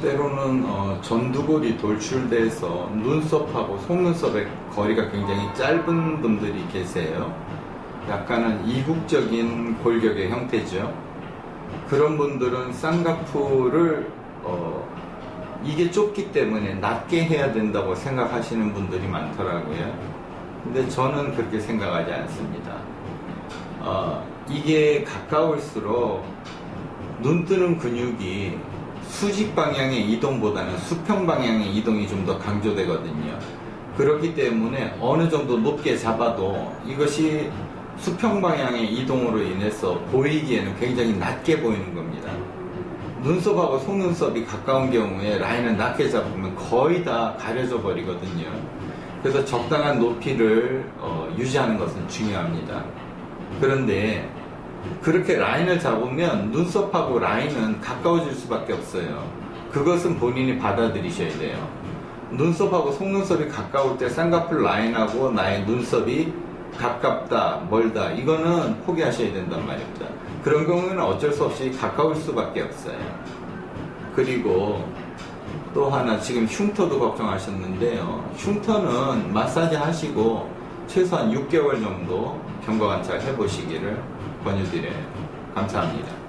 때로는 어, 전두골이 돌출돼서 눈썹하고 속눈썹의 거리가 굉장히 짧은 분들이 계세요. 약간은 이국적인 골격의 형태죠. 그런 분들은 쌍꺼풀을 어, 이게 좁기 때문에 낮게 해야 된다고 생각하시는 분들이 많더라고요. 근데 저는 그렇게 생각하지 않습니다. 어, 이게 가까울수록 눈 뜨는 근육이 수직 방향의 이동보다는 수평 방향의 이동이 좀 더 강조되거든요. 그렇기 때문에 어느 정도 높게 잡아도 이것이 수평 방향의 이동으로 인해서 보이기에는 굉장히 낮게 보이는 겁니다. 눈썹하고 속눈썹이 가까운 경우에 라인을 낮게 잡으면 거의 다 가려져 버리거든요. 그래서 적당한 높이를 어, 유지하는 것은 중요합니다. 그런데 그렇게 라인을 잡으면 눈썹하고 라인은 가까워질 수밖에 없어요. 그것은 본인이 받아들이셔야 돼요. 눈썹하고 속눈썹이 가까울 때 쌍꺼풀 라인하고 나의 눈썹이 가깝다, 멀다, 이거는 포기하셔야 된단 말입니다. 그런 경우에는 어쩔 수 없이 가까울 수밖에 없어요. 그리고 또 하나 지금 흉터도 걱정하셨는데요. 흉터는 마사지 하시고 최소한 6개월 정도 경과 관찰 해보시기를 권유드려요. 감사합니다.